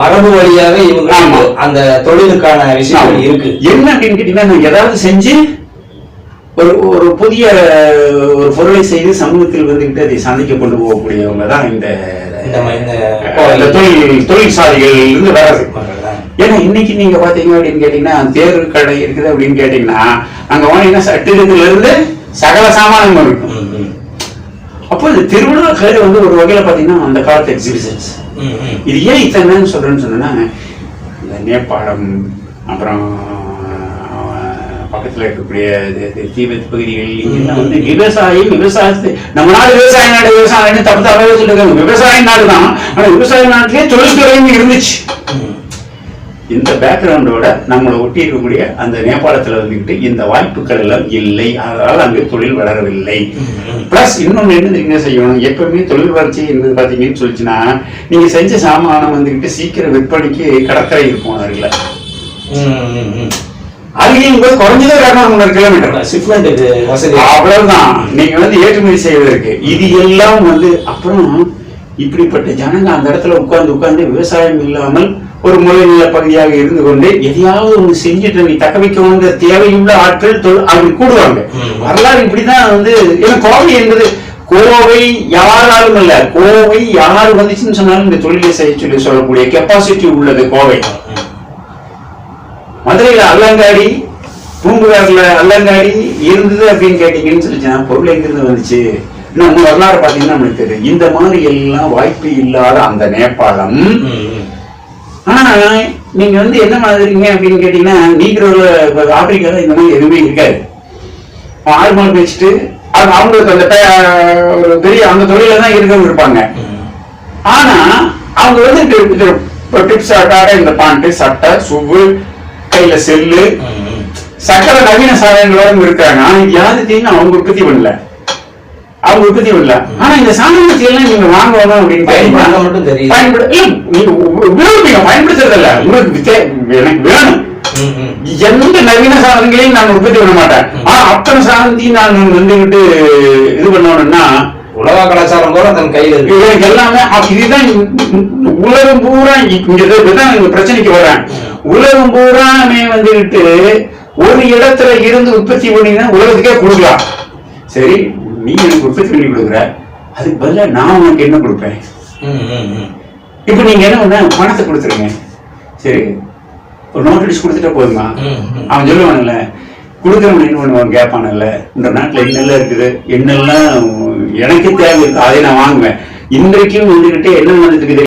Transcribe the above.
மரபு வழியாக இவங்க. அந்த தொழிலுக்கான விஷயங்கள் இருக்கு என்ன அப்படின்னு கேட்டீங்கன்னா ஏதாவது செஞ்சு ஒரு ஒரு புதிய ஒரு பொருளை செய்து சமூகத்தில் வந்துகிட்டு அதை சந்தைக்கு கொண்டு போகக்கூடியவங்க தான் இந்த தொழில் தொழிற்சாலைகள் இருந்து வர்றது ஏன்னா இன்னைக்கு நீங்க பாத்தீங்க அப்படின்னு கேட்டீங்கன்னா தேர்வு கடை இருக்குது அப்படின்னு கேட்டீங்கன்னா அங்க போனீங்கன்னா சட்டிடத்துல இருந்து சகல சாமானமும் இருக்கும். அப்போ இந்த திருவிழா கலை வந்து ஒரு வகையில பாத்தீங்கன்னா அந்த காலத்து எக்ஸிபிஷன்ஸ். இது ஏன் இத்தனை சொல்றேன்னு சொன்னாங்க இந்த நேபாளம் அப்புறம் பக்கத்தில் பக்கத்துல இருக்கக்கூடிய இது- தீபத் பகுதிகள் இங்கெல்லாம் வந்து விவசாயம் விவசாயத்தை நம்ம நாடு விவசாய நாடு விவசாயம் தப்பு தப்பாவே சொல்லிருக்காங்க. விவசாய நாடு தான் ஆனால் விவசாய நாட்டிலேயே தொழில்துறையும் இருந்துச்சு. இந்த பேக்ரவுண்டோட நம்மளை ஒட்டி இருக்கக்கூடிய அந்த நேபாளத்துல வந்துக்கிட்டு இந்த வாய்ப்புகள் எல்லாம் இல்லை. அதனால அங்கு தொழில் வளரவில்லை. பிளஸ் இன்னொன்னு என்ன தெரியுங்க செய்யணும்? எப்பவுமே தொழில் வளர்ச்சி என்பது பாத்தீங்கன்னு சொல்லிச்சுன்னா நீங்க செஞ்ச சாமானம் வந்துக்கிட்டு சீக்கிரம் விற்பனைக்கு கடற்கரை இருக்கும் அதுல ம், ம், ம். அதுலயும் போது குறைஞ்சதே இரநூறு முந்நூறு கிலோமீட்டர் வசதி. அவ்வளவுதான். நீங்க வந்து ஏற்றுமதி செய்வதற்கு இது எல்லாம் வந்து அப்புறம் இப்படிப்பட்ட ஜனங்க அந்த இடத்துல உட்கார்ந்து உட்கார்ந்து விவசாயம் இல்லாமல் ஒரு மூலை நில பகுதியாக இருந்து கொண்டு எதையாவது ஒண்ணு செஞ்சுட்டு நீ தக்க வைக்கணுங்கிற தேவையுள்ள ஆட்கள் அப்படி கூடுவாங்க. வரலாறு இப்படிதான் வந்து ஏன்னா கோவை என்பது கோவை யாராலும் இல்ல கோவை யார் வந்துச்சுன்னு சொன்னாலும் இந்த தொழிலை செய்ய சொல்லி சொல்லக்கூடிய கெப்பாசிட்டி உள்ளது கோவை. மதுரையில அல்லங்காடி பூம்புகார்ல அல்லங்காடி இருந்தது அப்படின்னு கேட்டீங்கன்னு சொல்லிச்சுன்னா பொருள் எங்கிருந்து வந்துச்சு? இன்னும் வரலாறு பாத்தீங்கன்னா நம்மளுக்கு தெரியும். இந்த மாதிரி எல்லாம் வாய்ப்பு இல்லாத அந்த நேபாளம். ஆனா நீங்க வந்து என்ன மாதிரிங்க அப்படின்னு கேட்டீங்கன்னா நீக்ரோல இப்ப ஆப்பிரிக்கால இந்த மாதிரி எதுவுமே இருக்காது. ஆறு மால் வச்சுட்டு அது அவங்களுக்கு அந்த ஒரு பெரிய அந்த தொழில தான் இருக்க இருப்பாங்க. ஆனா அவங்க வந்து டிப்ஸ் ஆட்டாட இந்த பாண்ட்டு சட்டை சுவு கையில செல்லு சக்கர நவீன சாதனங்களோட இருக்காங்க ஆனா யாருத்தையும் அவங்க உற்பத்தி பண்ணல. அவங்க உற்பத்தி பண்ணல. ஆனா இந்த சாதனத்தை எல்லாம் நீங்க வாங்கணும் அப்படின்னு பயன்படுத்த நீங்க உபயோகிப்பீங்க பயன்படுத்துறது இல்ல உங்களுக்கு எனக்கு வேணும். எந்த நவீன சாதனங்களையும் நான் உற்பத்தி பண்ண மாட்டேன். ஆனா அத்தனை சாதனத்தையும் நான் வந்துகிட்டு இது பண்ணணும்னா உலக கலாச்சாரம் கூட தன் கையில் இருக்கு. எல்லாமே இதுதான் உலகம் பூரா இங்க இந்த பிரச்சனைக்கு வரேன் உலகம் பூராமே வந்துகிட்டு ஒரு இடத்துல இருந்து உற்பத்தி பண்ணினா உலகத்துக்கே கொடுக்கலாம். சரி நீ எனக்கு உற்பத்தி பண்ணி கொடுக்குற. அதுக்கு பதிலா நான் உனக்கு என்ன கொடுப்பேன். இப்ப நீங்க என்ன பண்ண? பணத்தை கொடுத்துருங்க. சரி. ஒரு நோட் அடிச்சு கொடுத்துட்டா போதுமா. அவன் சொல்லுவான்ல கொடுக்குறவன் என்ன பண்ணுவான்? கேட்பான்ல. இந்த நாட்டுல என்னெல்லாம் இருக்குது? என்னெல்லாம் எனக்கு தேவை இருக்கு அதை நான் வாங்குவேன். இன்றைக்கும் வந்துகிட்டு என்ன வந்துட்டு இருக்குது?